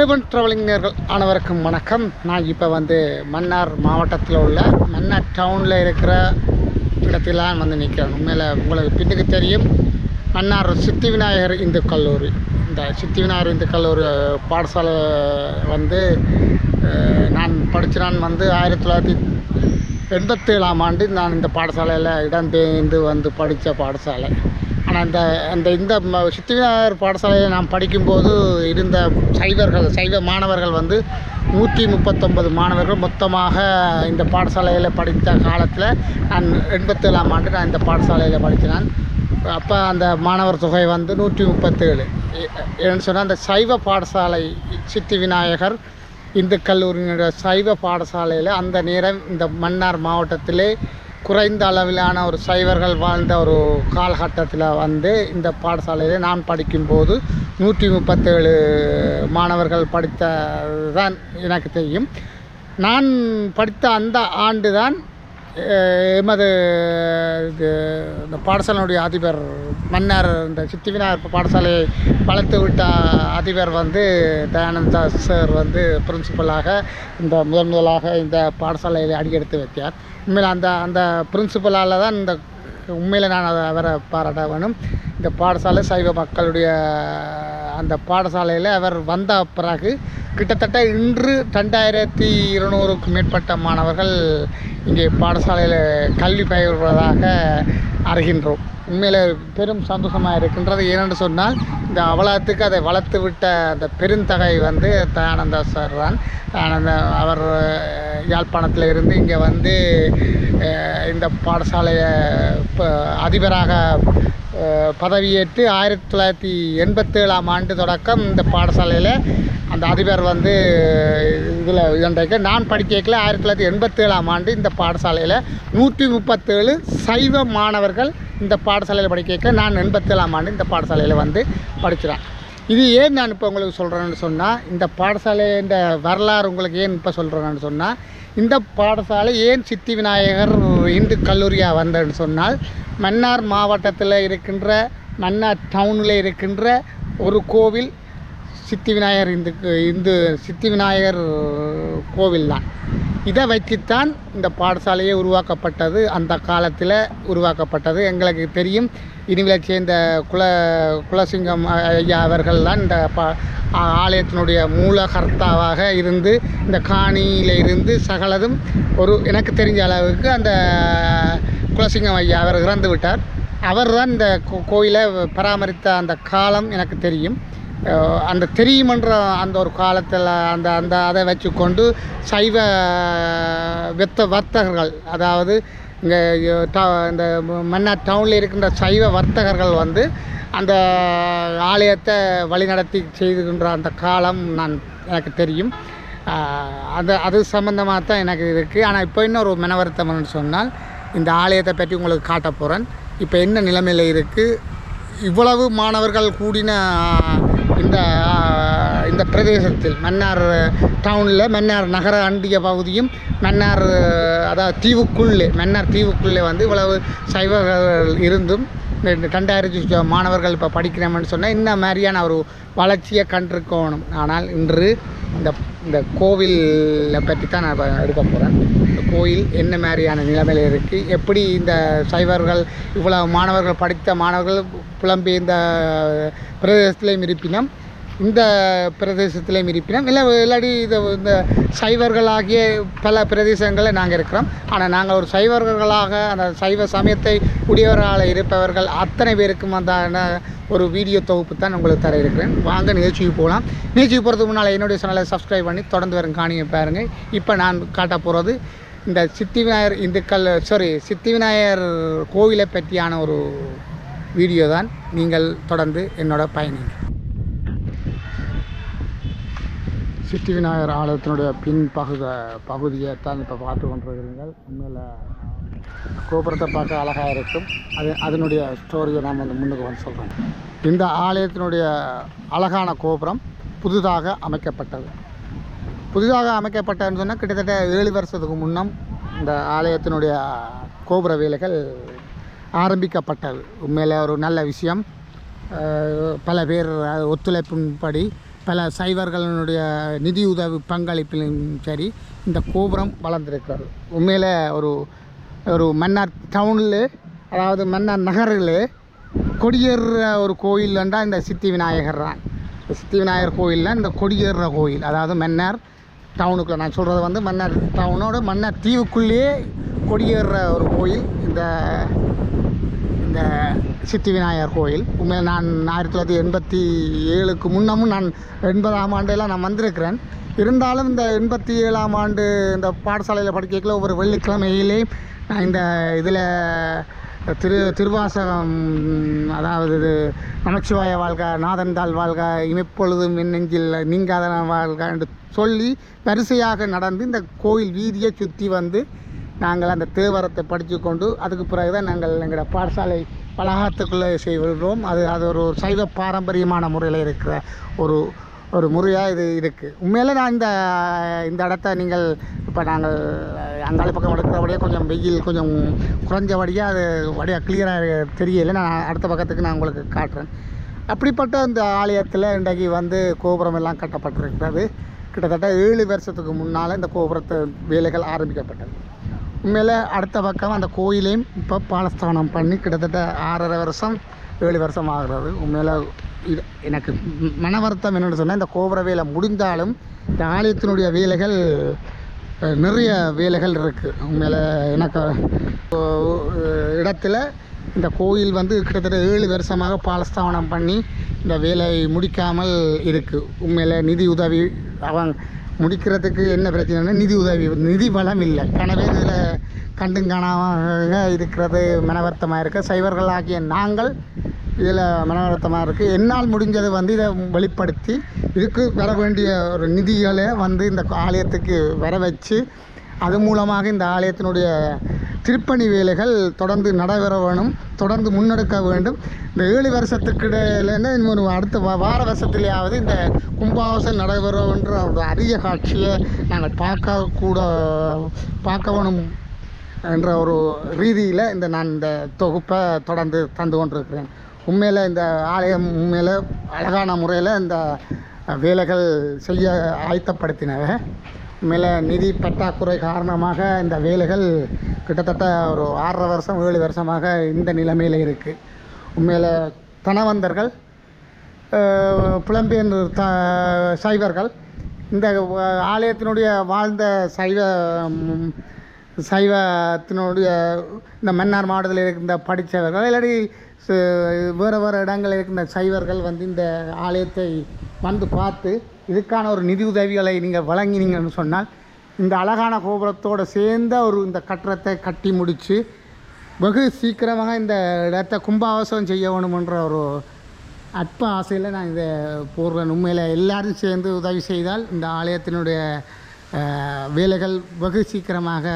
A1 travelling நேர்கள் அனைவருக்கும் வணக்கம். நான் இப்போ வந்து மன்னார் மாவட்டத்தில் உள்ள மன்னார் டவுனில் இருக்கிற இடத்துல வந்து நிற்கிறேன் உண்மையில் உங்களுக்கு பின்னுக்கு தெரியும் மன்னார் சித்தி விநாயகர் இந்து கல்லூரி. இந்த சித்தி விநாயகர் இந்து கல்லூரி பாடசாலை வந்து நான் படித்த நான் வந்து ஆயிரத்தி தொள்ளாயிரத்தி எண்பத்தேழாம் ஆண்டு நான் இந்த பாடசாலையில் இடம்பெயர்ந்து வந்து படித்த பாடசாலை. ஆனால் இந்த அந்த இந்த சித்திவிநாயகர் பாடசாலையில் நான் படிக்கும்போது இருந்த சைவர்கள் சைவ மாணவர்கள் வந்து நூற்றி முப்பத்தொன்பது மாணவர்கள் மொத்தமாக இந்த பாடசாலையில் படித்த காலத்தில் நான் எண்பத்தேழாம் ஆண்டு நான் இந்த பாடசாலையில் படித்தேன். அப்போ அந்த மாணவர் தொகை வந்து நூற்றி முப்பத்தேழு. ஏன்னு சொன்னால் அந்த சைவ பாடசாலை சித்தி விநாயகர் இந்து கல்லூரியினுடைய சைவ பாடசாலையில் அந்த நேரம் இந்த மன்னார் மாவட்டத்திலே குறைந்த அளவிலான ஒரு சைவர்கள் வாழ்ந்த ஒரு காலகட்டத்தில் வந்து இந்த பாடசாலையில் நான் படிக்கும்போது நூற்றி முப்பத்தேழு மாணவர்கள் படித்தது தான் எனக்கு தெரியும். நான் படித்த அந்த ஆண்டு தான் எமது இது இந்த பாடசாலையினுடைய அதிபர் மன்னர் இந்த சித்தி விநாயகர் பாடசாலையை வளர்த்து விட்ட அதிபர் வந்து தயானந்தா சார் வந்து பிரின்சிபலாக இந்த முதன் முதலாக இந்த பாடசாலையில் அடியெடுத்து வைத்தார். உண்மையில் அந்த அந்த பிரின்சிபலால் தான் இந்த உண்மையில் நான் அதை அவரை பாராட்ட வேணும். இந்த பாடசாலை சைவ மக்களுடைய அந்த பாடசாலையில் அவர் வந்த பிறகு கிட்டத்தட்ட இன்று ரெண்டாயிரத்தி இருநூறுக்கும் மேற்பட்ட மாணவர்கள் இங்கே பாடசாலையில் கல்வி பயிர்வதாக அறிகின்றோம். உண்மையில் பெரும் சந்தோஷமாக இருக்கின்றது. ஏனென்று சொன்னால் இந்த அவலத்துக்கு அதை வளர்த்து விட்ட அந்த பெருந்தகை வந்து தயானந்தா சார் தான். தயானந்த அவர் யாழ்ப்பாணத்தில் இருந்து இங்கே வந்து இந்த பாடசாலையை இப்போ அதிபராக பதவியேற்று ஆயிரத்தி தொள்ளாயிரத்தி எண்பத்தேழாம் ஆண்டு தொடக்கம் இந்த பாடசாலையில் அந்த அதிபர் வந்து இதில் இன்றைக்கு நான் படிக்கல ஆயிரத்தி தொள்ளாயிரத்தி எண்பத்தேழாம் ஆண்டு இந்த பாடசாலையில் நூற்றி முப்பத்தேழு சைவ மாணவர்கள் இந்த பாடசாலையில் படிக்க நான் எண்பத்தேழாம் ஆண்டு இந்த பாடசாலையில் வந்து படிக்கிறேன். இது ஏன் நான் இப்போ உங்களுக்கு சொல்கிறேன்னு சொன்னால் இந்த பாடசாலை இந்த வரலாறு உங்களுக்கு ஏன் இப்போ சொல்கிறேன்னு சொன்னால் இந்த பாடசாலை ஏன் சித்தி விநாயகர் இந்து கல்லூரியாக வந்ததுன்னு சொன்னால் மன்னார் மாவட்டத்தில் இருக்கின்ற மன்னார் டவுனில் இருக்கின்ற ஒரு கோவில் சித்தி விநாயகர் இந்து இந்து சித்தி விநாயகர் கோவில் தான். இதை வைத்துத்தான் இந்த பாடசாலையே உருவாக்கப்பட்டது. அந்த காலத்தில் உருவாக்கப்பட்டது. எங்களுக்கு தெரியும். இனிவிலை சேர்ந்த குல குலசிங்கம் ஐயா அவர்கள் தான் இந்த பா ஆலயத்தினுடைய மூலகர்த்தாவாக இருந்து இந்த காணியில் இருந்து சகலதும் ஒரு எனக்கு தெரிஞ்ச அளவுக்கு அந்த குலசிங்கம் ஐயா அவர் இறந்து விட்டார் அவர் தான் இந்த கோ- கோயிலை பராமரித்த அந்த காலம் எனக்கு தெரியும். அந்த தெரியுமன்ற அந்த ஒரு காலத்தில் அந்த அந்த அதை வச்சுக்கொண்டு சைவ வெத்த வர்த்தகர்கள் அதாவது இங்கே இந்த மன்னார் டவுனில் இருக்கின்ற சைவ வர்த்தகர்கள் வந்து அந்த ஆலயத்தை வழிநடத்தி செய்துகின்ற அந்த காலம் நான் எனக்கு தெரியும். அஹ் அது அது சம்மந்தமாக தான் எனக்கு இருக்குது ஆனால் இப்போ இன்னொரு மனவருத்தம்னு சொன்னால் இந்த ஆலயத்தை பற்றி உங்களுக்கு காட்ட போகிறேன் இப்போ என்ன நிலைமையில் இருக்குது இவ்வளவு மாணவர்கள் கூடின இந்த இந்த பிரதேசத்தில் மன்னார் டவுனில் மன்னார் நகர அண்டிய பகுதியும் மன்னார் அதாவது தீவுக்குள்ளே மன்னார் தீவுக்குள்ளே வந்து இவ்வளவு சைவர்கள் இருந்தும் இந்த ரெண்டாயிரத்தி மாணவர்கள் இப்போ படிக்கிறோம்னு சொன்னால் இந்த மாதிரியான ஒரு வளர்ச்சியை கண்டிருக்கணும். ஆனால் இன்று இந்த இந்த கோவிலை பற்றி தான் நான் எடுக்க போகிறேன் இந்த கோயில் என்ன மாதிரியான நிலைமையில் இருக்குது எப்படி இந்த சைவர்கள் இவ்வளவு மாணவர்கள் படித்த மாணவர்கள் புலம்பெயர்ந்த பிரதேசத்திலையும் இருப்பினம். இந்த பிரதேசத்திலையும் இருப்பினோம். இல்லை இல்லாடி இது இந்த சைவர்களாகிய பல பிரதேசங்களில் நாங்கள் இருக்கிறோம். ஆனால் நாங்கள் ஒரு சைவர்களாக அந்த சைவ சமயத்தை உடையவர்களாக இருப்பவர்கள் அத்தனை பேருக்கும் அந்த ஒரு வீடியோ தொகுப்பு தான் உங்களுக்கு தர இருக்கிறேன். வாங்க நிகழ்ச்சிக்கு போகலாம். நிகழ்ச்சிக்கு போகிறதுக்கு முன்னால் என்னுடைய சேனலை சப்ஸ்கிரைப் பண்ணி தொடர்ந்து வரும் காணியை பாருங்கள் இப்போ நான் காட்ட போகிறது இந்த சித்தி விநாயகர் இந்துக்கள் சாரி சித்தி விநாயகர் கோவிலை பற்றியான ஒரு வீடியோ தான் நீங்கள் தொடர்ந்து என்னோட பயணிங்க சித்தி விநாயகர் ஆலயத்தினுடைய பின் பகுத பகுதியை தான் இப்போ பார்த்து கொண்டிருக்கிறீர்கள். உண்மையில் கோபுரத்தை பார்க்க அழகாக இருக்கும். அது அதனுடைய ஸ்டோரியை நாம் வந்து முன்னுக்கு வந்து சொல்கிறோம் இந்த ஆலயத்தினுடைய அழகான கோபுரம் புதிதாக அமைக்கப்பட்டது. புதிதாக அமைக்கப்பட்டதுன்னு சொன்னால் கிட்டத்தட்ட ஏழு வருஷத்துக்கு முன்னம் இந்த ஆலயத்தினுடைய கோபுர வேலைகள் ஆரம்பிக்கப்பட்டது. உண்மையில் ஒரு நல்ல விஷயம். பல பேர் ஒத்துழைப்பின்படி பல சைவர்களுடைய நிதியுதவி பங்களிப்பிலும் சரி இந்த கோபுரம் வளர்ந்திருக்கிறது. உண்மையில் ஒரு ஒரு மன்னார் டவுனில் அதாவது மன்னார் நகரில் கொடியேறுற ஒரு கோயில் வேண்டாம் இந்த சித்தி விநாயகர் தான். சித்தி விநாயகர் கோயிலில் இந்த கொடியேறுற கோயில். அதாவது மன்னார் டவுனுக்குள்ளே நான் சொல்கிறது வந்து மன்னார் டவுனோட மன்னார் தீவுக்குள்ளேயே கொடியேறுற ஒரு கோயில். இந்த இந்த சித்தி விநாயகர் கோயில். உண்மையில் நான் ஆயிரத்தி தொள்ளாயிரத்தி எண்பத்தி ஏழுக்கு முன்னமும் நான் எண்பதாம் ஆண்டெல்லாம் நான் வந்திருக்கிறேன். இருந்தாலும் இந்த எண்பத்தி ஏழாம் ஆண்டு இந்த பாடசாலையில் படிக்கல ஒவ்வொரு வெள்ளிக்கிழமையிலே நான் இந்த இதில் திரு திருவாசகம் அதாவது இது நமச்சிவாய வாழ்க நாதன்தாள் வாழ்க இமைப்பொழுதும் என் நெஞ்சில் நீங்காத வாழ்க என்று சொல்லி வரிசையாக நடந்து இந்த கோயில் வீதியை சுற்றி வந்து நாங்கள் அந்த தேவரத்தை படித்து கொண்டு அதுக்கு பிறகு தான் நாங்கள் எங்களோட பாடசாலை பலகாரத்துக்குள்ளே செய்கிறோம் அது அது ஒரு சைவ பாரம்பரியமான முறையில் இருக்கிற ஒரு ஒரு முறையாக இது இருக்குது உண்மையில நான் இந்த இந்த இடத்த நீங்கள் இப்போ நாங்கள் அங்காளி பக்கம் எடுக்கிறபடியே கொஞ்சம் வெயில் கொஞ்சம் குறைஞ்சபடியாக அது வடியாக கிளியராக தெரியலை. நான் அடுத்த பக்கத்துக்கு நான் உங்களுக்கு காட்டுறேன். அப்படிப்பட்ட இந்த ஆலயத்தில் இன்றைக்கு வந்து கோபுரம் எல்லாம் கட்டப்பட்டிருக்கிறது. கிட்டத்தட்ட ஏழு வருஷத்துக்கு முன்னால் இந்த கோபுரத்து வேலைகள் ஆரம்பிக்கப்பட்டது. உண்மையில் அடுத்த பக்கம் அந்த கோயிலையும் இப்போ பாலஸ்தானம் பண்ணி கிட்டத்தட்ட ஆறரை வருஷம் ஏழு வருஷம் ஆகிறது. உண்மையில் இது எனக்கு மன வருத்தம் என்னென்னு சொன்னால் இந்த கோபுர வேலை முடிந்தாலும் இந்த ஆலயத்தினுடைய வேலைகள் நிறைய வேலைகள் இருக்குது உண்மையில் எனக்கு இடத்துல இந்த கோயில் வந்து கிட்டத்தட்ட ஏழு வருஷமாக பாலஸ்தானம் பண்ணி இந்த வேலை முடிக்காமல் இருக்குது உண்மையில் நிதி உதவி அவங்க முடிக்கிறதுக்கு என்ன பிரச்சனைனா நிதி உதவி நிதி வளம் இல்லை. எனவே இதில் கண்டும் காணாமல் இருக்கிறது மனவர்த்தமாக இருக்குது சைவர்கள் ஆகிய நாங்கள் இதில் மனவர்த்தமாக இருக்குது என்னால் முடிஞ்சது வந்து இதை வெளிப்படுத்தி இதுக்கு வர வேண்டிய ஒரு நிதிகளை வந்து இந்த ஆலயத்துக்கு வர வச்சு அது மூலமாக இந்த ஆலயத்தினுடைய திருப்பணி வேலைகள் தொடர்ந்து நடைபெற வேணும் தொடர்ந்து முன்னெடுக்க வேண்டும். இந்த ஏழு வருஷத்துக்கு இன்னொரு அடுத்த வார வருஷத்துலேயாவது இந்த கும்பாவசம் நடைபெறும்ன்ற ஒரு அரிய காட்சியை நாங்கள் பார்க்க கூட பார்க்க வேணும் என்ற ஒரு ரீதியில் இந்த நான் இந்த தொகுப்பை தொடர்ந்து தந்து கொண்டிருக்கிறேன். உண்மையில் இந்த ஆலயம் உண்மையில் அழகான முறையில் இந்த வேலைகள் செய்ய ஆயத்தப்படுத்தினவை மேலே நிதி பற்றாக்குறை காரணமாக இந்த வேலைகள் கிட்டத்தட்ட ஒரு ஆறரை வருஷம் ஏழு வருஷமாக இந்த நிலைமையில் இருக்குது உண்மையில் தனவந்தர்கள் புலம்பெயர் த சைவர்கள் இந்த ஆலயத்தினுடைய வாழ்ந்த சைவ சைவத்தினுடைய இந்த மன்னார் மாவட்டத்தில் இருக்கின்ற படித்தவர்கள் இல்லாட்டி வேறு வேறு இடங்களில் இருக்கின்ற சைவர்கள் வந்து இந்த ஆலயத்தை வந்து பார்த்து இதுக்கான ஒரு நிதி உதவிகளை நீங்கள் வழங்கினீங்கன்னு சொன்னால் இந்த அழகான கோபுரத்தோடு சேர்ந்த ஒரு இந்த கட்டடத்தை கட்டி முடித்து வெகு சீக்கிரமாக இந்த இடத்த கும்பாவசம் செய்ய வேணுமென்ற ஒரு அற்ப ஆசையில் நான் இதை போடுறேன். உண்மையில் எல்லாரும் சேர்ந்து உதவி செய்தால் இந்த ஆலயத்தினுடைய வேலைகள் வெகு சீக்கிரமாக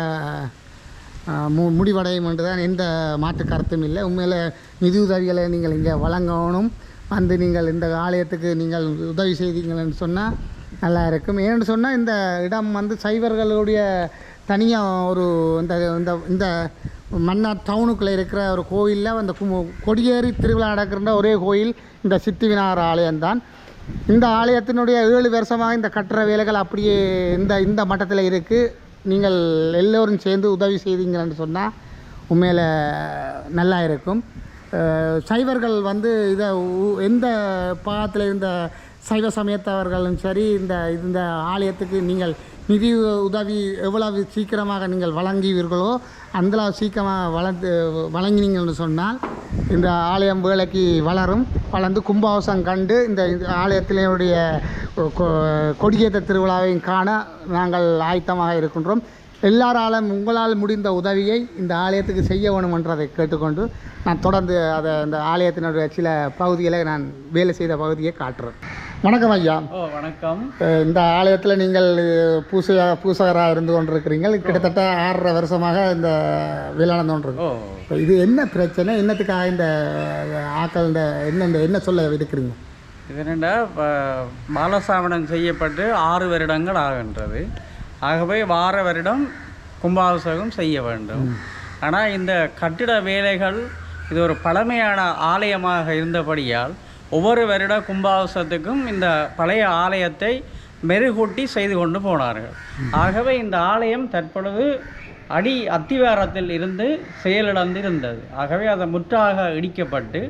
மு முடிவடையும் என்று தான் எந்த மாற்று கருத்தும் இல்லை. உண்மையில் நிதி உதவிகளை நீங்கள் இங்கே வழங்கணும். வந்து நீங்கள் இந்த ஆலயத்துக்கு நீங்கள் உதவி செய்தீங்கன்னு சொன்னால் நல்லா இருக்கும். ஏன்னு சொன்னால் இந்த இடம் வந்து சைவர்களுடைய தனியாக ஒரு இந்த இந்த இந்த மன்னார் டவுனுக்குள்ளே இருக்கிற ஒரு கோயிலில் அந்த கொடியேறி திருவிழா நடக்கிற ஒரே கோயில் இந்த சித்தி விநாயகர் ஆலயம்தான் இந்த ஆலயத்தினுடைய ஏழு வருஷமாக இந்த கட்டுற வேலைகள் அப்படியே இந்த இந்த மட்டத்தில் இருக்குது நீங்கள் எல்லோரும் சேர்ந்து உதவி செய்தீங்கன்னு சொன்னால் உண்மையில் நல்லா இருக்கும். சைவர்கள் வந்து இதை உ- எந்த பாகத்தில் இருந்த சைவ சமயத்தவர்களும் சரி இந்த இந்த ஆலயத்துக்கு நீங்கள் நிதி உதவி எவ்வளவு சீக்கிரமாக நீங்கள் வழங்குவீர்களோ அந்த சீக்கிரமாக வளர்ந்து வழங்கினீங்கன்னு சொன்னால் இந்த ஆலயம் வேலைக்கு வளரும். வளர்ந்து கும்பாவசம் கண்டு இந்த இந்த ஆலயத்தினுடைய கொ- கொ- கொடியேற்ற திருவிழாவையும் காண நாங்கள் ஆயத்தமாக இருக்கின்றோம். எல்லாராலும் உங்களால் முடிந்த உதவியை இந்த ஆலயத்துக்கு செய்ய வேணுமென்றதை கேட்டுக்கொண்டு நான் தொடர்ந்து அதை இந்த ஆலயத்தினுடைய சில பகுதிகளை நான் வேலை செய்த பகுதியை காட்டுறேன். வணக்கம் ஐயா. ஓ வணக்கம். இந்த ஆலயத்தில் நீங்கள் பூசையாக பூசகராக இருந்து கொண்டிருக்கிறீங்க கிட்டத்தட்ட ஆறரை வருஷமாக இந்த இப்போ இது என்ன பிரச்சனை? என்னத்துக்காக இந்த ஆக்கள் இந்த என்ன என்ன சொல்ல இருக்கிறீங்க இது என்னடா பாலசாமனம் செய்யப்பட்டு ஆறு வருடங்கள் ஆகின்றது. ஆகவே வார வருடம் கும்பாபிஷேகம் செய்ய வேண்டும். ஆனால் இந்த கட்டிட வேலைகள் இது ஒரு பழமையான ஆலயமாக இருந்தபடியால் ஒவ்வொரு வருட கும்பாபிஷேகத்துக்கும் இந்த பழைய ஆலயத்தை மெருகூட்டி செய்து கொண்டு போனார்கள். ஆகவே இந்த ஆலயம் தற்பொழுது அடி அத்திவாரத்தில் இருந்து செயலிழந்து இருந்தது ஆகவே அதை முற்றாக இடிக்கப்பட்டு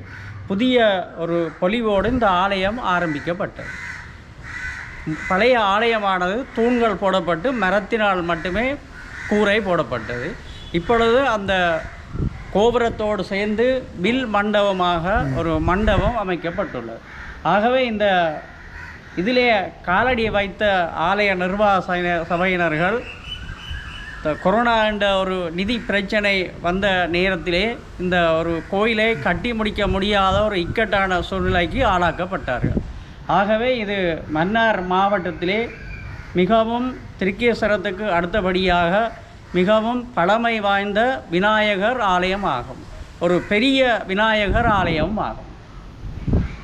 புதிய ஒரு பொலிவோடு இந்த ஆலயம் ஆரம்பிக்கப்பட்டது. பழைய ஆலயமானது தூண்கள் போடப்பட்டு மரத்தினால் மட்டுமே கூரை போடப்பட்டது. இப்பொழுது அந்த கோபுரத்தோடு சேர்ந்து வில் மண்டபமாக ஒரு மண்டபம் அமைக்கப்பட்டுள்ளது. ஆகவே இந்த இதிலே காலடி வைத்த ஆலய நிர்வாக சபையினர்கள் இந்த கொரோனா என்ற ஒரு நிதி பிரச்சனை வந்த நேரத்திலே இந்த ஒரு கோயிலை கட்டி முடிக்க முடியாத ஒரு இக்கட்டான சூழ்நிலைக்கு ஆளாக்கப்பட்டார்கள். ஆகவே இது மன்னார் மாவட்டத்திலே மிகவும் திருக்கேஸ்வரத்துக்கு அடுத்தபடியாக மிகவும் பழமை வாய்ந்த விநாயகர் ஆலயம் ஆகும் ஒரு பெரிய விநாயகர் ஆலயம் ஆகும்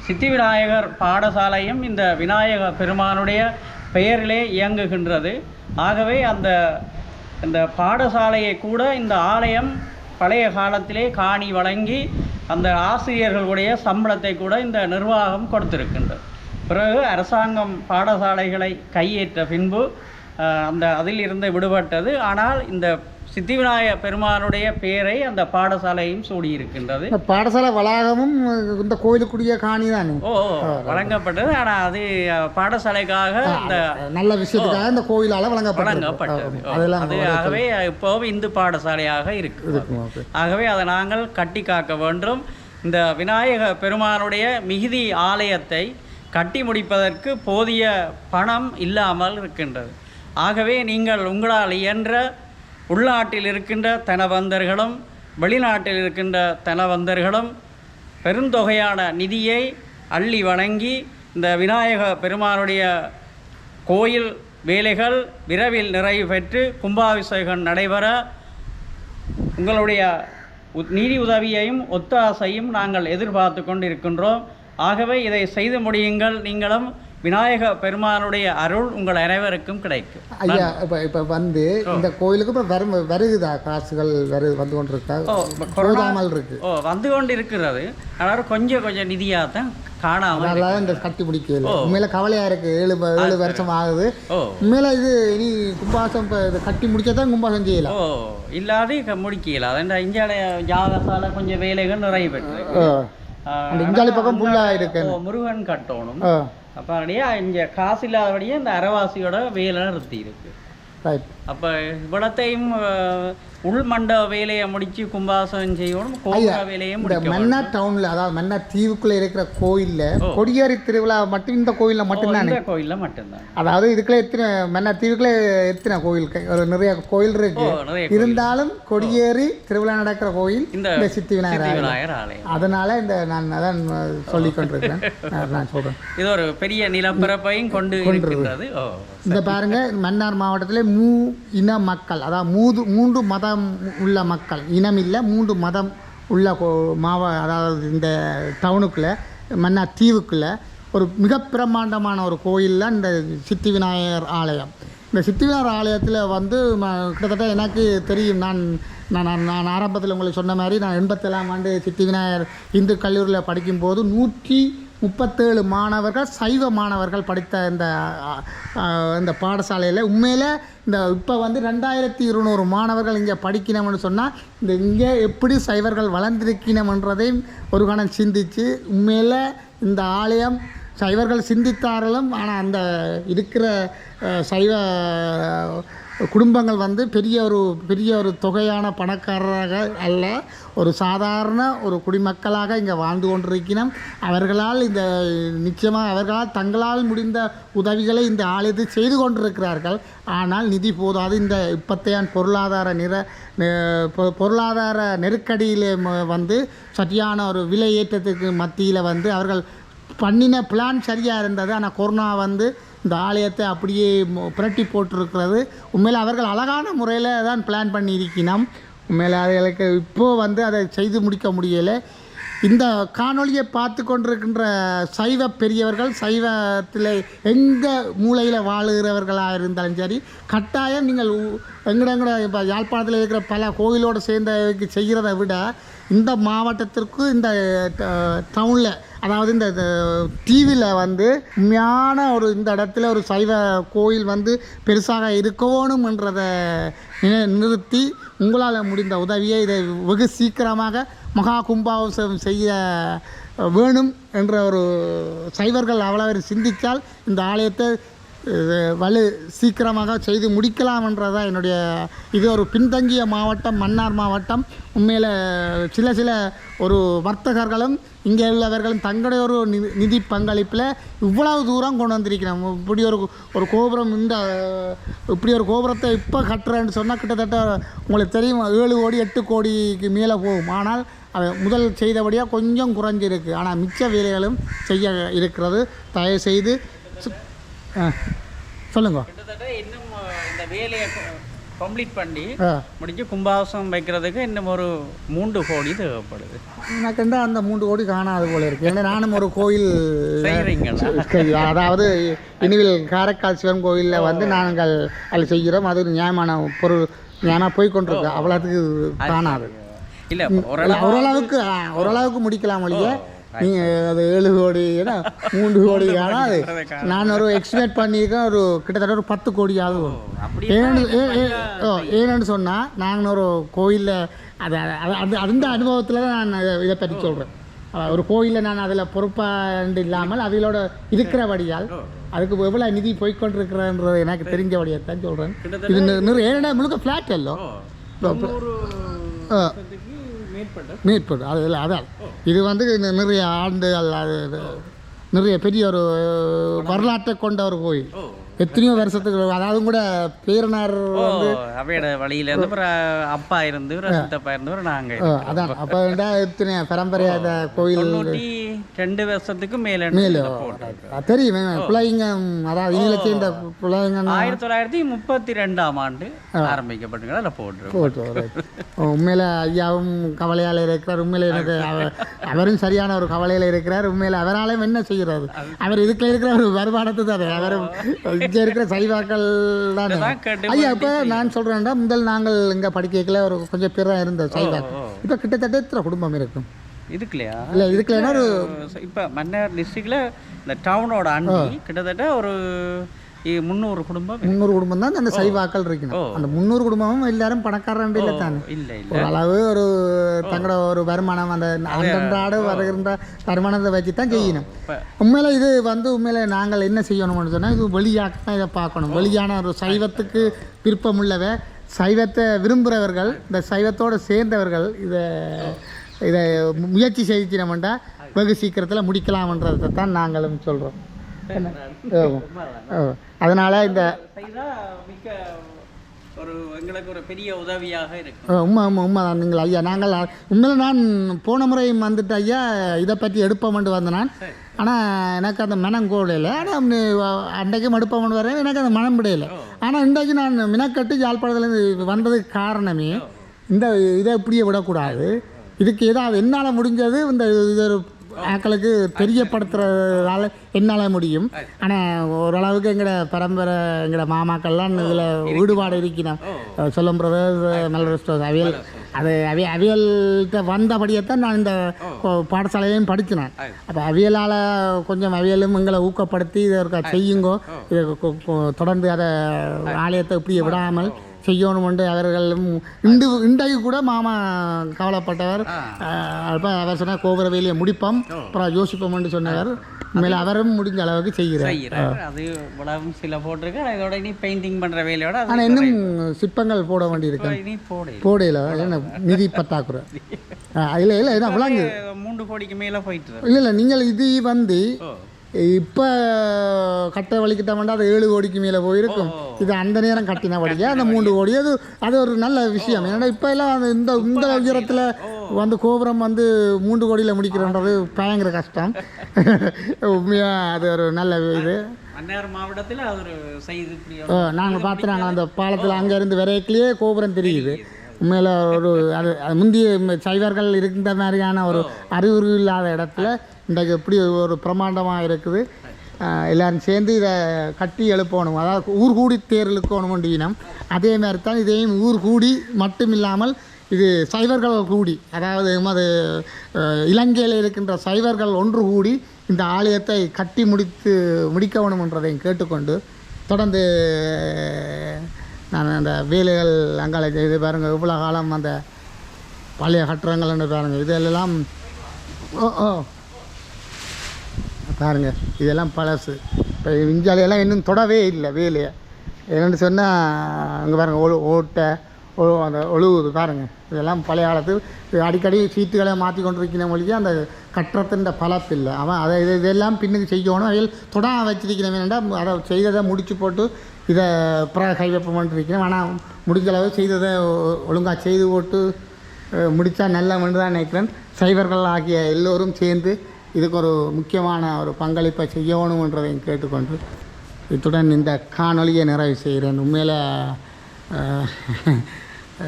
சித்தி விநாயகர் பாடசாலையும் இந்த விநாயக பெருமானுடைய பெயரிலே இயங்குகின்றது. ஆகவே அந்த இந்த பாடசாலையை கூட இந்த ஆலயம் பழைய காலத்திலே காணி வழங்கி அந்த ஆசிரியர்களுடைய சம்பளத்தை கூட இந்த நிர்வாகம் கொடுத்திருக்கின்றது. பிறகு அரசாங்கம் பாடசாலைகளை கையேற்ற பின்பு அந்த அதில் இருந்து விடுபட்டது. ஆனால் இந்த சித்தி விநாயக பெருமானுடைய பெயரை அந்த பாடசாலையும் சூடியிருக்கின்றது. பாடசாலை வளாகமும் இந்த கோயிலுக்குரிய காணி தானே? ஓ வழங்கப்பட்டது. ஆனால் அது பாடசாலைக்காக இந்த நல்ல விஷயத்துக்காக இந்த கோயிலால் வழங்கப்பட்டது. அது ஆகவே இப்போவும் இந்து பாடசாலையாக இருக்கு. ஆகவே அதை நாங்கள் கட்டி காக்க வேண்டும். இந்த விநாயக பெருமானுடைய மிகுதி ஆலயத்தை கட்டி முடிப்பதற்கு போதிய பணம் இல்லாமல் இருக்கின்றது. ஆகவே நீங்கள் உங்களால் இயன்ற உள்நாட்டில் இருக்கின்ற தனவந்தர்களும் வெளிநாட்டில் இருக்கின்ற தனவந்தர்களும் பெருந்தொகையான நிதியை அள்ளி வணங்கி இந்த விநாயக பெருமானுடைய கோயில் வேலைகள் விரைவில் நிறைவு பெற்று கும்பாபிஷேகம் நடைபெற உங்களுடைய நிதி உதவியையும் ஒத்தாசையும் நாங்கள் எதிர்பார்த்து கொண்டிருக்கின்றோம். ஆகவே இதை செய்து முடியுங்கள். நீங்களும் விநாயக பெருமானுடைய அருள் உங்கள் அனைவருக்கும் கிடைக்கும். ஐயா இப்போ இப்போ வந்து இந்த கோயிலுக்கு இப்போ வரும் வருகுதா? காசுகள் வரு வந்து கொண்டு இருக்கா போதாமல் இருக்கு. ஓ வந்து கொண்டு இருக்கிறது ஆனால் கொஞ்சம் கொஞ்சம் நிதியாக தான் காணாமல் அதனால இந்த கட்டி பிடிக்கல உண்மையில கவலையா இருக்கு. ஏழு ஏழு வருஷம் ஆகுது. உண்மையில இது இனி கும்பாசம் இப்போ இது கட்டி முடிச்சா தான் கும்பாசம் செய்யலாம். ஓ இல்லாது முடிக்கல அதென்ற இந்தியாவில் ஜாதசால கொஞ்சம் வேலைகள் நிறைய பெற்று இஞ்சாலி பக்கம் புல்லா இருக்கு. முருகன் கட்டணும். அப்போ அப்படியே இங்கே காசு இல்லாதபடியே இந்த அரைவாசியோட வேலை நிறுத்தி இருக்கு அப்போ இவ்வளத்தையும் அஹ், உள் மண்டப வேலையை முடிச்சு கும்பாசனம் செய்யணும் கோபுர வேலையை இந்த முடிக்க மன்னார் டவுன்ல அதாவது மன்னார் தீவுக்குள்ள இருக்கிற கோயில்ல கொடியேறி திருவிழா மட்டும் இந்த கோயில்ல மட்டும்தானே? இந்த கோயிலில் மட்டும்தான். அதாவது இதுக்குள்ள எத்தனை மன்னார் தீவுக்குள்ள எத்தனை கோயில் ஒரு நிறைய கோயில் இருக்கு. இருந்தாலும் கொடியேறி திருவிழா நடக்கிற கோயில் இந்த சித்தி விநாயகர் ஆலயம். அதனால இந்த நான் அதான் சொல்லிக் கொண்டிருக்கிறேன். நான் சொல்றேன். இது ஒரு பெரிய நிலப்பரப்பையும் கொண்டு ஓ இந்த பாருங்க மன்னார் மாவட்டத்தில் மூ இன மக்கள் அதாவது மூது மூன்று மதம் உள்ள மக்கள் இனம் இல்லை மூன்று மதம் உள்ள கோ- மாவ அதாவது இந்த டவுனுக்குள்ளே மன்னார் தீவுக்குள்ளே ஒரு மிக பிரம்மாண்டமான ஒரு கோயில் தான் இந்த சித்தி விநாயகர் ஆலயம். இந்த சித்தி விநாயகர் ஆலயத்தில் வந்து ம- கிட்டத்தட்ட எனக்கு தெரியும் நான் நான் நான் ஆரம்பத்தில் உங்களுக்கு சொன்ன மாதிரி நான் எண்பத்தேழாம் ஆண்டு சித்தி விநாயகர் இந்து கல்லூரியில் படிக்கும்போது நூற்றி முப்பத்தேழு மாணவர்கள் சைவ மாணவர்கள் படித்த இந்த இந்த பாடசாலையில். உண்மையில் இந்த இப்போ வந்து ரெண்டாயிரத்தி இருநூறு மாணவர்கள் இங்கே படிக்கணும்னு சொன்னால் இந்த இங்கே எப்படி சைவர்கள் வளர்ந்திருக்கணும்ன்றதையும் ஒரு கணம் சிந்தித்து உண்மையில் இந்த ஆலயம் சைவர்கள் சிந்தித்தார்களும் ஆனால் அந்த இருக்கிற சைவ குடும்பங்கள் வந்து பெரிய ஒரு பெரிய ஒரு தொகையான பணக்காரராக அல்ல. ஒரு சாதாரண ஒரு குடிமக்களாக இங்கே வாழ்ந்து கொண்டிருக்கிறோம். அவர்களால் இந்த நிச்சயமாக அவர்களால் தங்களால் முடிந்த உதவிகளை இந்த ஆலயத்தில் செய்து கொண்டிருக்கிறார்கள். ஆனால் நிதி போதாது. இந்த இப்பத்தையான் பொருளாதார நிற பொ- பொருளாதார நெருக்கடியிலே ம- வந்து சரியான ஒரு விலை ஏற்றத்துக்கு மத்தியில் வந்து அவர்கள் பண்ணின பிளான் சரியாக இருந்தது. ஆனால் கொரோனா வந்து இந்த ஆலயத்தை அப்படியே புரட்டி போட்டிருக்கிறது. உண்மையில் அவர்கள் அழகான முறையில் தான் பிளான் பண்ணி இருக்கணும் உண்மையில் அவர்களுக்கு இப்போது வந்து அதை செய்து முடிக்க முடியலை. இந்த காணொளியை பார்த்து கொண்டிருக்கின்ற சைவ பெரியவர்கள் சைவத்தில் எங்கே மூலையில் வாழுகிறவர்களாக இருந்தாலும் சரி கட்டாயம் நீங்கள் உ- இப்போ யாழ்ப்பாணத்தில் இருக்கிற பல கோயிலோடு சேர்ந்த செய்கிறத விட இந்த மாவட்டத்திற்கு இந்த டவுனில் அதாவது இந்த டிவியில் வந்து உண்மையான ஒரு இந்த இடத்துல ஒரு சைவ கோயில் வந்து பெருசாக இருக்கணும்ன்றதை நினை- நிறுத்தி உங்களால் முடிந்த உதவியை இதை வெகு சீக்கிரமாக மகா கும்பாபிஷேகம் செய்ய வேணும் என்ற ஒரு சைவர்கள் அவ்வளவு சிந்தித்தால் இந்த ஆலயத்தை வலு சீக்கிரமாக செய்து முடிக்கலாம் என்றதான் என்னுடைய இது ஒரு பின்தங்கிய மாவட்டம் மன்னார் மாவட்டம். உண்மையில் சில சில ஒரு வர்த்தகர்களும் இங்கே உள்ளவர்களும் தங்களுடைய ஒரு நி- நிதி பங்களிப்பில் இவ்வளவு தூரம் கொண்டு வந்திருக்கிறோம் இப்படி ஒரு ஒரு கோபுரம் இந்த இப்படி ஒரு கோபுரத்தை இப்போ கட்டுறேன்னு சொன்னால் கிட்டத்தட்ட உங்களுக்கு தெரியும் ஏழு கோடி எட்டு கோடிக்கு மேலே போகும். ஆனால் அது முதல் செய்தபடியாக கொஞ்சம் குறைஞ்சிருக்கு. ஆனால் மிச்ச வேலைகளும் செய்ய இருக்கிறது. தயவுசெய்து சொல்லுங்க. கிட்டத்தட்ட இன்னும் இந்த வேலையை கம்ப்ளீட் பண்ணி முடிஞ்சு கும்பாபிஷேகம் வைக்கிறதுக்கு இன்னும் ஒரு மூன்று கோடி தேவைப்படுது. எனக்குண்டா அந்த மூன்று கோடி காணாது போல இருக்கு. ஏன்னா நானும் ஒரு கோயில் அதாவது இனிவில் காரைக்கால் சிவன் கோயிலில் வந்து நாங்கள் அதில் செய்கிறோம். அது நியாயமான பொருள் நியாயமாக போய் கொண்டிருக்கு அவ்வளோத்துக்கு காணாது. இல்லை இல்ல, ஓரளவு ஓரளவுக்கு ஓரளவுக்கு முடிக்கலாம் ஒழிய நீங்கள் அது ஏழு கோடி ஏன்னா மூன்று கோடி காணாது நான் ஒரு எக்ஸ்பெக்ட் பண்ணியிருக்கேன் ஒரு கிட்டத்தட்ட ஒரு பத்து வரும் அப்படி ஏன்னு ஏன்னு சொன்னால் நாங்கள் ஒரு கோயிலில் அது அது- அது அந்த அனுபவத்தில் தான் நான் இதை- இதை பற்றி சொல்கிறேன் ஒரு கோயிலில் நான் அதில் பொறுப்பாண்டு இல்லாமல் அதிலோட இருக்கிறபடியால் அதுக்கு எவ்வளோ நிதி போய்கொண்டிருக்கிறன்றது எனக்கு தெரிஞ்சபடியாக தான் சொல்கிறேன் இது ஏன்னா முழுக்க ஃப்ளாட் எல்லாம் மேற்பட்ட மேற்படும் அது இல்லை அதான். இது வந்து நிறைய ஆண்டுகள் அது நிறைய பெரிய ஒரு வரலாற்றை கொண்ட ஒரு கோயில். எத்தனையோ வருஷத்துக்கு அதாவது கூட பேரனார் ஓ அவையோட வழியில இருந்து அப்புறம் அப்பா இருந்து சித்தப்பா இருந்து நாங்க அதான். அப்போ எத்தனை பரம்பரையாக இந்த கோயில் ரெண்டு வருஷத்துக்கு மேல மேலே. தெரியும். பிள்ளைங்க அதாவது இதில் சேர்ந்த பிள்ளைங்க ஆயிரத்தி தொள்ளாயிரத்தி முப்பத்தி ரெண்டாம் ஆண்டு ஆரம்பிக்கப்பட்டுங்க அதில் போட்டு. உண்மையில ஐயாவும் கவலையால் இருக்கிறார். உண்மையில எனக்கு அவ- அவரும் சரியான ஒரு கவலையில் இருக்கிறார். உண்மையில அவராலையும் என்ன செய்கிறது? அவர் இதுக்குள்ள இருக்கிற ஒரு வருமானத்தை தான். அவரும் இங்கே இருக்கிற சைவாக்கள் தானே? ஐயா இப்போ நான் சொல்கிறேன்டா முதல் நாங்கள் இங்கே படிக்கல ஒரு கொஞ்சம் பேராக இருந்த சைவாக்கள் இப்போ கிட்டத்தட்ட எத்தனை குடும்பம் இருக்கும்? இதுக்குலையா இல்லை இதுக்குள்ள ஒரு இப்போ மன்னர் டிஸ்ட்ரிக்ட்ல இந்த டவுனோட அண்டி கிட்டத்தட்ட ஒரு முந்நூறு குடும்பம் முந்நூறு குடும்பம் தான் அந்த சைவாக்கள் இருக்கணும். அந்த முந்நூறு குடும்பமும் எல்லாரும் பணக்காரன் இல்லை தானே. ஒரு அளவு ஒரு தங்களோட ஒரு வருமானம் அந்த அன்றாட வருகின்ற வருமானத்தை வச்சு தான் செய்யணும். உண்மையில இது வந்து உண்மையில நாங்கள் என்ன செய்யணும்னு சொன்னால் இது வெளியாக தான் இதை பார்க்கணும். வெளியான ஒரு சைவத்துக்கு விருப்பமுள்ளவ சைவத்தை விரும்புகிறவர்கள் இந்த சைவத்தோடு சேர்ந்தவர்கள் இதை இதை முயற்சி செய்தினோம்டா வெகு சீக்கிரத்தில் முடிக்கலாம்ன்றதை தான் நாங்களும் சொல்கிறோம் அதனால் இந்த ஒரு எங்களுக்கு ஒரு பெரிய உதவியாக உண்மை உண்மை உண்மை ஐயா. நாங்கள் உண்மையில நான் போன முறை வந்துட்டு ஐயா இதை பற்றி எடுப்போம்னு வந்தேன் நான். ஆனால் எனக்கு அந்த மனம் கூடல ஆனால் அன்றைக்கும் எடுப்போம்னு வரேன் எனக்கு அந்த மனம் விடையில. ஆனால் இன்றைக்கு நான் மினக்கட்டு யாழ்ப்பாணத்துலேருந்து வந்ததுக்கு காரணமே இந்த இதை இப்படியே விடக்கூடாது. இதுக்கு ஏதாவது என்னால் முடிஞ்சது இந்த இது ஆக்களுக்கு தெரியப்படுத்துறதால என்னால் முடியும். ஆனால் ஓரளவுக்கு எங்களோட பரம்பரை எங்களோட மாமாக்கள்லாம் இதில் ஈடுபாடு இருக்கணும் சொல்லும் பிரதர்ஸ் மெலரிஸ்டோஸ் அவியல் அது அவிய அவியல்கிட்ட வந்தபடியே தான் நான் இந்த பாடசாலையிலையும் படிச்சினேன். அப்போ அவியலால் கொஞ்சம் அவியலும் எங்களை ஊக்கப்படுத்தி இதை செய்யுங்கோ. இதை தொடர்ந்து அதை ஆலயத்தை இப்படியே விடாமல் செய்யணுமென்று அவர்களும் இண்டு இன்றைக்கு கூட மாமா கவலைப்பட்டவர். அப்போ அவர் சொன்னார் கோபுர வேலையை முடிப்போம் அப்புறம் யோசிப்போம்னு சொன்னவர். உண்மையில் அவரும் முடிஞ்ச அளவுக்கு செய்கிறார். அது இவ்வளவு சில போட்டிருக்கு இதோட இனி பெயிண்டிங் பண்ற வேலையோட ஆனால் இன்னும் சிற்பங்கள் போட வேண்டியிருக்கு. இனி போட போடையில் என்ன நிதி பற்றாக்குறை. இல்லை இல்லை என்ன விளங்கு மூன்று கோடிக்கு மேல போயிட்டு. இல்லை இல்லை நீங்கள் இது வந்து இப்போ கட்ட வலிக்கிட்டோம்னா அது ஏழு கோடிக்கு மேலே போயிருக்கும். இது அந்த நேரம் கட்டின படிக்க அந்த மூன்று கோடி? அது அது ஒரு நல்ல விஷயம். ஏன்னா இப்போ எல்லாம் அந்த இந்த இந்த உயரத்தில் வந்து கோபுரம் வந்து மூன்று கோடியில் முடிக்கிறன்றது பயங்கர கஷ்டம். உண்மையாக அது ஒரு நல்ல இது. நாங்கள் பார்த்து நாங்கள் அந்த பாலத்தில் அங்கே இருந்து விரைக்கிலேயே கோபுரம் தெரியுது. உண்மையில் ஒரு அது முந்தைய சைவர்கள் இருந்த மாதிரியான ஒரு அறிகுறி இல்லாத இடத்துல இன்றைக்கு எப்படி ஒரு பிரமாண்டமாக இருக்குது. எல்லோரும் எல்லாரும் சேர்ந்து இதை கட்டி எழுப்பணும். அதாவது ஊர் கூடி தேர் இழுக்கணும் இனம். அதே மாதிரி தான் இதையும் ஊர் கூடி மட்டும் இல்லாமல் இது சைவர்கள் கூடி அதாவது எமது இலங்கையில் இருக்கின்ற சைவர்கள் ஒன்று கூடி இந்த ஆலயத்தை கட்டி முடித்து முடிக்க வேணுமென்றதையும் கேட்டுக்கொண்டு தொடர்ந்து நான் அந்த வேலைகள் அங்காள இது பாருங்கள் இவ்வளோ காலம் அந்த பழைய கட்டுறங்கள்னு பாருங்கள் இதெல்லாம் ஓ ஓ பாருங்க இதெல்லாம் பழசு. இப்போ இஞ்சாலையெல்லாம் இன்னும் தொடவே இல்லை வேலையை. என்னென்னு சொன்னால் அங்கே பாருங்க ஒழு ஓட்டை ஒழு அந்த ஒழுகுது பாருங்க. இதெல்லாம் பழைய காலத்து அடிக்கடி சீட்டுகளை மாற்றி கொண்டு இருக்கிற மொழிக்கு அந்த கட்டுறத்தின் பலப்பு இல்லை அவன் அதை இது இதெல்லாம் பின்னுக்கு செய்யணும். அதில் தொட வச்சுருக்கிறவன்டா அதை செய்ததை முடிச்சு போட்டு இதை பிற கை பண்ணிருக்கிறேன் ஆனால் முடிஞ்ச அளவு செய்ததை ஒழுங்காக செய்து போட்டு முடித்தா நல்ல தான் நினைக்கிறேன். சைவர்கள் ஆகிய எல்லோரும் சேர்ந்து இதுக்கு ஒரு முக்கியமான ஒரு பங்களிப்பை செய்யணுன்றதையும் கேட்டுக்கொண்டு இத்துடன் இந்த காணொலியை நிறைவு செய்கிறேன். உண்மையில்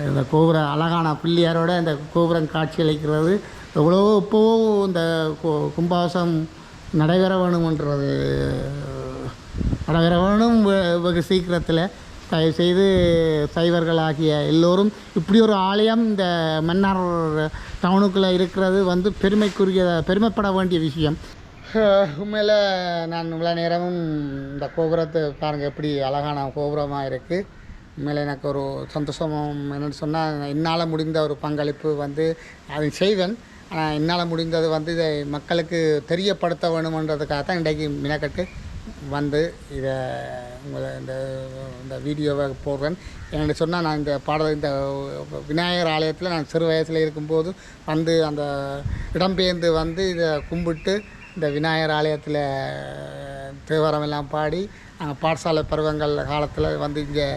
இந்த கோபுர அழகான பிள்ளையாரோட இந்த கோபுரம் காட்சி அளிக்கிறது. இப்போவோ இந்த கும்பாசம் நடைபெற வேணுமன்றது நடைபெற வேணும் வெகு சீக்கிரத்தில். தயவுசெய்து சைவர்கள் ஆகிய எல்லோரும் இப்படி ஒரு ஆலயம் இந்த மன்னார் டவுனுக்குள்ளே இருக்கிறது வந்து பெருமைக்குரிய பெருமைப்பட வேண்டிய விஷயம். உண்மையில் நான் இவ்வளோ நேரமும் இந்த கோபுரத்தை பாருங்கள் எப்படி அழகான கோபுரமாக இருக்குது உண்மையில் எனக்கு ஒரு சந்தோஷமும் என்னென்னு சொன்னால் என்னால் முடிந்த ஒரு பங்களிப்பு வந்து அதை செய்வேன். ஆனால் என்னால் முடிந்தது வந்து இதை மக்களுக்கு தெரியப்படுத்த வேணுமன்றதுக்காக தான் இன்றைக்கு மினக்கட்டு வந்து இதை உங்களை இந்த இந்த வீடியோவை போடுறேன். என்னென்னு சொன்னால் நான் இந்த பாடல் இந்த விநாயகர் ஆலயத்தில் நான் சிறு வயசில் இருக்கும்போது வந்து அந்த இடம்பெயர்ந்து வந்து இதை கும்பிட்டு இந்த விநாயகர் ஆலயத்தில் தேவாரம் எல்லாம் பாடி நாங்கள் பாடசாலை பருவங்கள் காலத்தில் வந்து இங்கே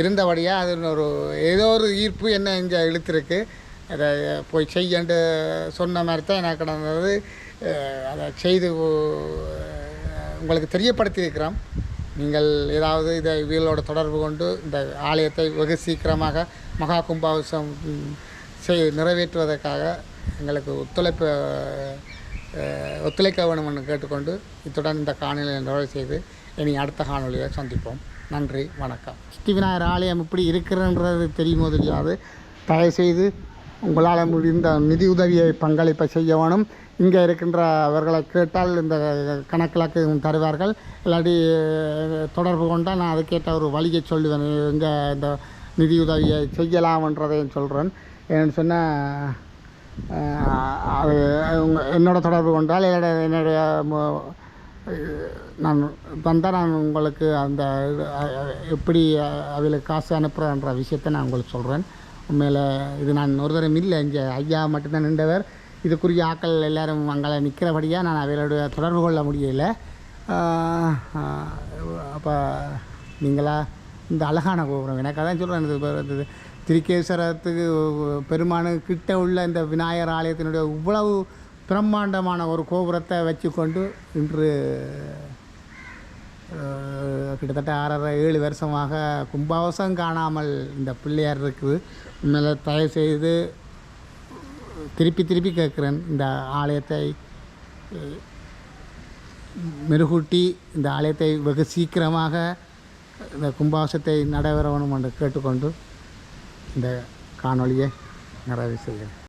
இருந்தபடியாக அது ஒரு ஏதோ ஒரு ஈர்ப்பு என்ன இங்கே இழுத்துருக்கு. அதை போய் செய்யண்டு சொன்ன மாதிரி தான் எனக்கு நடந்தது. அதை செய்து உங்களுக்கு தெரியப்படுத்தியிருக்கிறோம். நீங்கள் ஏதாவது இதை இவர்களோட தொடர்பு கொண்டு இந்த ஆலயத்தை வெகு சீக்கிரமாக மகா கும்பாபிஷம் செய் நிறைவேற்றுவதற்காக எங்களுக்கு ஒத்துழைப்பு அஹ், ஒத்துழைக்க வேணும்னு கேட்டுக்கொண்டு இத்துடன் இந்த காணொலியை நிறைவு செய்து இனி அடுத்த காணொலியை சந்திப்போம். நன்றி வணக்கம். ஸ்ரீ விநாயகர் ஆலயம் இப்படி இருக்கிறன்றது தெரியுமோ தெரியாது. தயவுசெய்து உங்களால் முடிந்த நிதி உதவியை பங்களிப்பை செய்ய வேணும். இங்கே இருக்கின்ற அவர்களை கேட்டால் இந்த கணக்கிலக்கு தருவார்கள். இல்லாட்டி தொடர்பு கொண்டால் நான் அதுக்கேற்ற ஒரு வழியை சொல்லுவேன். இங்கே இந்த நிதியுதவியை செய்யலாம்ன்றதையும் சொல்கிறேன் ஏன்னு சொன்னால் அது என்னோட தொடர்பு கொண்டால் என்னோட என்னுடைய நான் வந்தால் நான் உங்களுக்கு அந்த எப்படி அதில் காசு அனுப்புகிறேன்ற விஷயத்தை நான் உங்களுக்கு சொல்கிறேன் உண்மையில் இது நான் ஒரு தரம் இல்லை. இங்கே ஐயா மட்டும்தான் நின்றவர். இதுக்குரிய ஆட்கள் எல்லோரும் அங்கே நிற்கிறபடியாக நான் அவளுடைய தொடர்பு கொள்ள முடியல. அப்போ நீங்களா இந்த அழகான கோபுரம். எனக்கு அதான் சொல்கிறேன் திருக்கேஸ்வரத்துக்கு பெருமானு கிட்ட உள்ள இந்த விநாயகர் ஆலயத்தினுடைய இவ்வளவு பிரம்மாண்டமான ஒரு கோபுரத்தை வச்சுக்கொண்டு இன்று கிட்டத்தட்ட ஆறரை ஏழு வருஷமாக கும்பாவசம் காணாமல் இந்த பிள்ளையார் இருக்குது. உண்மையில் தயவு செய்து திருப்பி திருப்பி கேட்குறேன். இந்த ஆலயத்தை மெருகூட்டி இந்த ஆலயத்தை வெகு சீக்கிரமாக இந்த கும்பாவசத்தை நடைபெறணும் என்று கேட்டுக்கொண்டு இந்த காணொளியை நிறைவு செய்கிறேன்.